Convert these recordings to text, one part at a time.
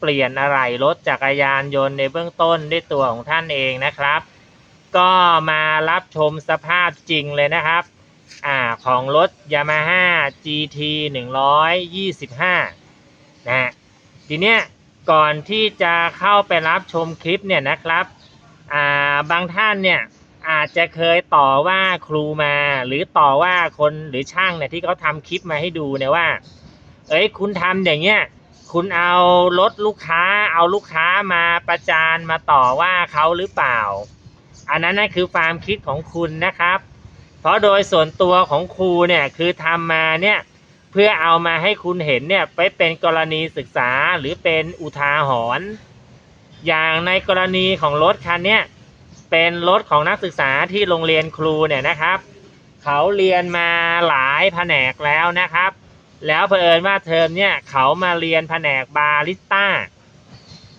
เปลี่ยนอะไรรถจักรยานยนต์ในเบื้องต้นด้วยตัวของท่านเองนะครับ ก็มารับชมสภาพจริงเลยนะครับอ่าของรถ Yamaha GT 125นะฮะทีเนี้ยก่อนที่จะเข้าไปรับชมคลิปเนี่ยนะครับอ่าบางท่านเนี่ยอาจจะเคยต่อว่าครูมา หรือต่อว่าคนหรือช่างเนี่ยที่เขาทำคลิปมาให้ดูเนี่ยว่า เอ้ยคุณทำอย่างเงี้ย คุณเอารถลูกค้า เอาลูกค้ามาประจานมาต่อว่าเขาหรือเปล่า อันนั้นนั่นคือความคิดของคุณนะครับ เพราะโดยส่วนตัวของครูเนี่ยคือทำมาเนี่ยเพื่อเอามาให้คุณเห็นเนี่ยไปเป็นกรณีศึกษาหรือเป็นอุทาหรณ์อย่างในกรณีของรถคันเนี้ยเป็นรถของนักศึกษาที่โรงเรียนครูเนี่ยนะครับ เขาเรียนมาหลายแผนกแล้วนะครับ แล้วเผอิญว่าเทอมเนี่ยเขามาเรียนแผนกบาริสต้า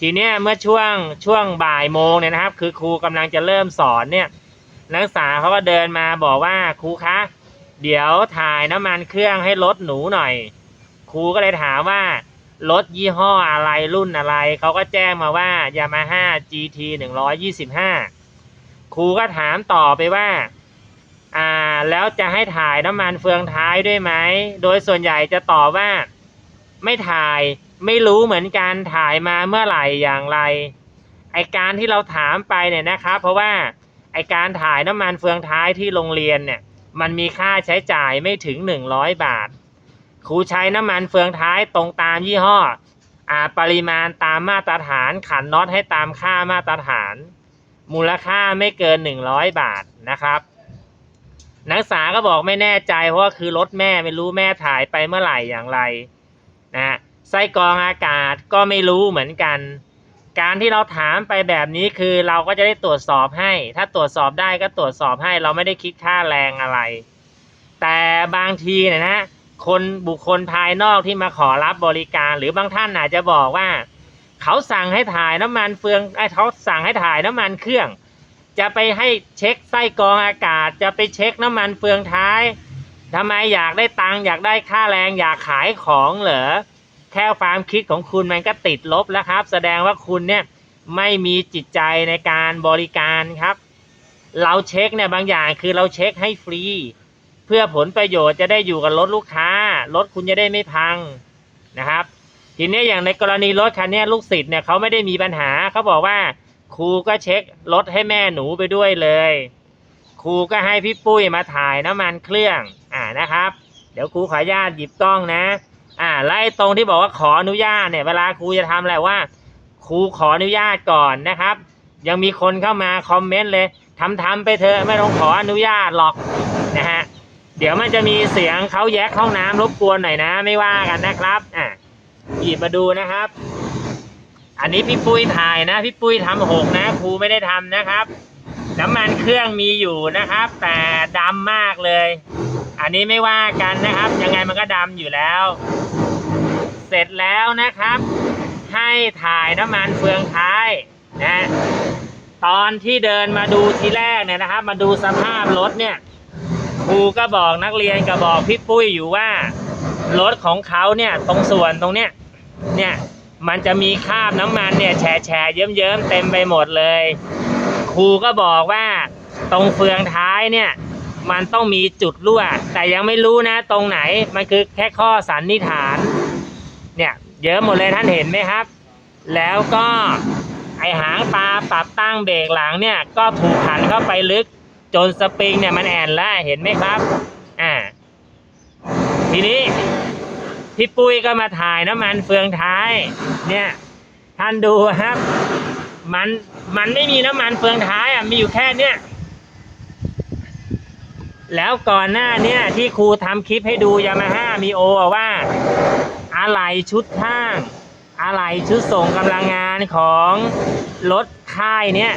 ทีเนี้ยเมื่อช่วงช่วงบ่ายโมงเนี่ยนะครับ คือครูกำลังจะเริ่มสอนเนี่ย นักศึกษาเขาก็เดินมาบอกว่าครูคะ เดี๋ยวถ่ายน้ำมันเครื่องให้รถหนูหน่อย ครูก็เลยถามว่ารถยี่ห้ออะไรรุ่นอะไร เขาก็แจ้งมาว่า Yamaha GT 125 ครูก็ถามต่อไปว่า แล้วจะให้ถ่ายน้ำมันเฟืองท้ายด้วยไหม โดยส่วนใหญ่จะตอบว่า ไม่ถ่ายไม่รู้เหมือนกันถ่ายมาเมื่อไหร่อย่างไร ไอการที่เราถามไปเนี่ยนะครับ เพราะว่าไอการถ่ายน้ำมันเฟืองท้ายที่โรงเรียนเนี่ย มันมีค่าใช้จ่ายไม่ถึง 100 บาท ครูใช้น้ำมันเฟืองท้ายตรงตามยี่ห้ออาปริมาณตามมาตรฐานขันน็อตให้ตามค่ามาตรฐาน มูลค่าไม่เกิน 100 บาทนะครับ นักศึกษาก็บอกไม่แน่ใจเพราะว่าคือรถแม่ไม่รู้แม่ถ่ายไปเมื่อไหร่อย่างไรนะฮะไส้กรองอากาศก็ไม่รู้เหมือนกัน การที่เราถามไปแบบนี้คือเราก็จะได้ตรวจสอบให้ ถ้าตรวจสอบได้ก็ตรวจสอบให้เราไม่ได้คิดค่าแรงอะไร แต่บางทีเนี่ยนะคนบุคคลภายนอกที่มาขอรับบริการ หรือบางท่านอาจจะบอกว่า เขาสั่งให้ถ่ายน้ำมันเฟืองไอ้เขาสั่งให้ถ่ายน้ำมันเครื่อง จะไปให้เช็คไส้กรองอากาศ จะไปเช็คน้ำมันเฟืองท้ายทำไมอยากได้ตังค์อยากได้ค่าแรงอยากขายของเหรอแค่ความคิดของคุณมันก็ติดลบแล้วครับ แสดงว่าคุณเนี่ยไม่มีจิตใจในการบริการครับ เราเช็คเนี่ยบางอย่างคือเราเช็คให้ฟรี เพื่อผลประโยชน์จะได้อยู่กับรถลูกค้ารถคุณจะได้ไม่พังนะครับ ทีนี้อย่างในกรณีรถคันนี้ลูกศิษย์เนี่ยเขาไม่ได้มีปัญหาเขาบอกว่า ครูก็เช็ครถให้แม่หนูไปด้วยเลย ครูก็ให้พี่ปุ้ยมาถ่ายน้ำมันเครื่องอ่านะครับ เดี๋ยวครูขออนุญาตหยิบกล้องนะ อ่าไล่ตรงที่บอกว่าขออนุญาตเนี่ยเวลาครูจะทำอะไรว่า ครูขออนุญาตก่อนนะครับ ยังมีคนเข้ามาคอมเมนต์เลยทำทำๆไปเถอะไม่ต้องขออนุญาตหรอกนะฮะเดี๋ยวมันจะมีเสียงเขาแยกห้องน้ำรบกวนหน่อยนะ ไม่ว่ากันนะครับอะหยิบมาดูนะครับ อันนี้พี่ปุ้ยถ่ายนะ พี่ปุ้ยทำหกนะ ครูไม่ได้ทำนะครับน้ำมันเครื่องมีอยู่นะครับ แต่ดำมากเลย อันนี้ไม่ว่ากันนะครับ ยังไงมันก็ดำอยู่แล้ว เสร็จแล้วนะครับ ให้ถ่ายน้ำมันเฟืองท้ายนะตอนที่เดินมาดูทีแรกเนี่ยนะครับ มาดูสภาพรถเนี่ยครูก็บอกนักเรียนก็บอกพี่ปุ้ยอยู่ว่ารถของเขาเนี่ยตรงส่วนตรงเนี้ยเนี่ย มันจะมีคราบน้ำมันเนี่ยแฉะแฉะเยิ้มเยิ้มๆเต็มไปหมดเลย ครูก็บอกว่าตรงเฟืองท้ายเนี่ย มันต้องมีจุดรั่ว แต่ยังไม่รู้นะตรงไหนมันคือแค่ข้อสันนิษฐาน เนี่ยเยอะหมดเลยท่านเห็นไหมครับ แล้วก็ไอหางปลาปรับตั้งเบรกหลังเนี่ย ก็ถูกขันเข้าไปลึกจนสปริงเนี่ยมันแอนแล้วเห็นไหมครับ อ่า ทีนี้ พี่ปุ้ยก็มาถ่ายน้ำมันเฟืองท้าย เนี่ยท่านดูครับ มันมันไม่มีน้ำมันเฟืองท้ายอะมีอยู่แค่เนี้ยแล้วก่อนหน้าเนี่ยที่ครูทำคลิปให้ดูยามาฮ่ามีโอว่าอะไหล่ชุดข้างออะไรชุดส่งกำลังงานของรถค่ายเนี่ย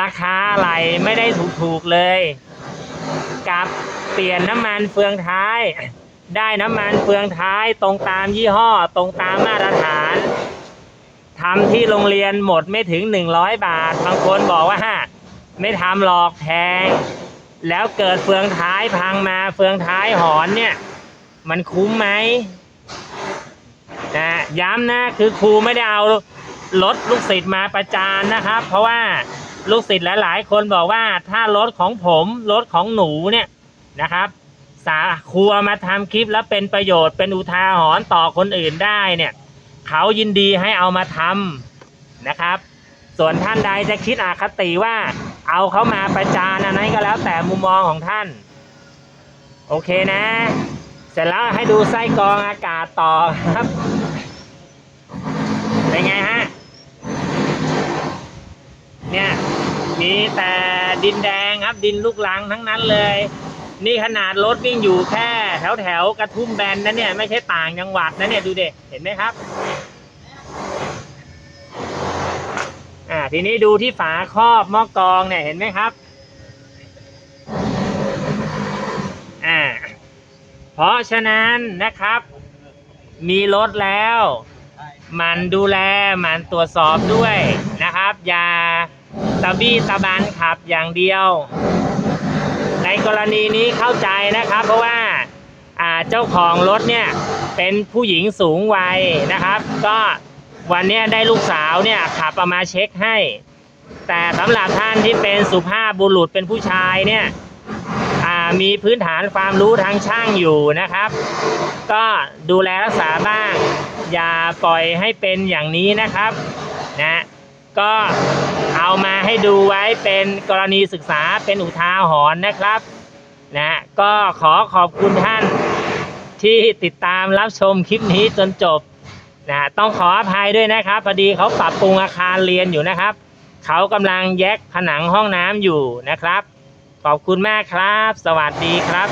ราคาอะไรไม่ได้ถูกๆเลย กับเปลี่ยนน้ำมันเฟืองท้าย ได้น้ำมันเฟืองท้ายตรงตามยี่ห้อตรงตามมาตรฐานทำที่โรงเรียนหมดไม่ถึง 100 บาท บางคนบอกว่าไม่ทำหรอกแพง แล้วเกิดเฟืองท้ายพังมาเฟืองท้ายหอนเนี่ย มันคุ้มไหมนะย้ำนะคือครูไม่ได้เอารถลูกศิษย์มาประจานนะครับ เพราะว่าลูกศิษย์หลาย ๆ คนบอกว่าถ้ารถของผมรถของหนูเนี่ยนะครับ สาครูเอามาทำคลิปแล้วเป็นประโยชน์เป็นอุทาหรณ์ต่อคนอื่นได้เนี่ยเขายินดีให้เอามาทำนะครับ ส่วนท่านใดจะคิดอคติว่า เอาเขามาประจานอันนั้นก็แล้วแต่มุมมองของท่าน โอเคนะ เสร็จแล้วให้ดูไส้กรองอากาศต่อครับ เป็นไงฮะ เนี่ยมีแต่ดินแดงครับดินลูกลังทั้งนั้นเลย นี่ขนาดรถวิ่งอยู่แค่แถวแถวกระทุ่มแบนนะเนี่ยไม่ใช่ต่างจังหวัดนะเนี่ยดูเด็เห็นไหมครับ อ่าทีนี้ดูที่ฝาครอบหม้อกองเนี่ยเห็นไหมครับ อ่า เพราะฉะนั้นนะครับ มีรถแล้วมันดูแลมันตรวจสอบด้วยนะครับ อย่าตะบี้ตะบันขับอย่างเดียว ในกรณีนี้เข้าใจนะครับ เพราะว่าเจ้าของรถเนี่ยเป็นผู้หญิงสูงวัยนะครับ ก็วันนี้ได้ลูกสาวเนี่ยขับมาเช็คให้ แต่สำหรับท่านที่เป็นสุภาพบุรุษเป็นผู้ชายเนี่ยมีพื้นฐานความรู้ทางช่างอยู่นะครับ ก็ดูแลรักษาบ้าง อย่าปล่อยให้เป็นอย่างนี้นะครับนะก็ เอามาให้ดูไว้เป็นกรณีศึกษาเป็นอุทาหรณ์นะครับนะก็ขอขอบคุณท่านที่ติดตามรับชมคลิปนี้จนจบนะต้องขออภัยด้วยนะครับพอดีเขาปรับปรุงอาคารเรียนอยู่นะครับ เขากำลังแยกผนังห้องน้ำอยู่นะครับ ขอบคุณมากครับ สวัสดีครับ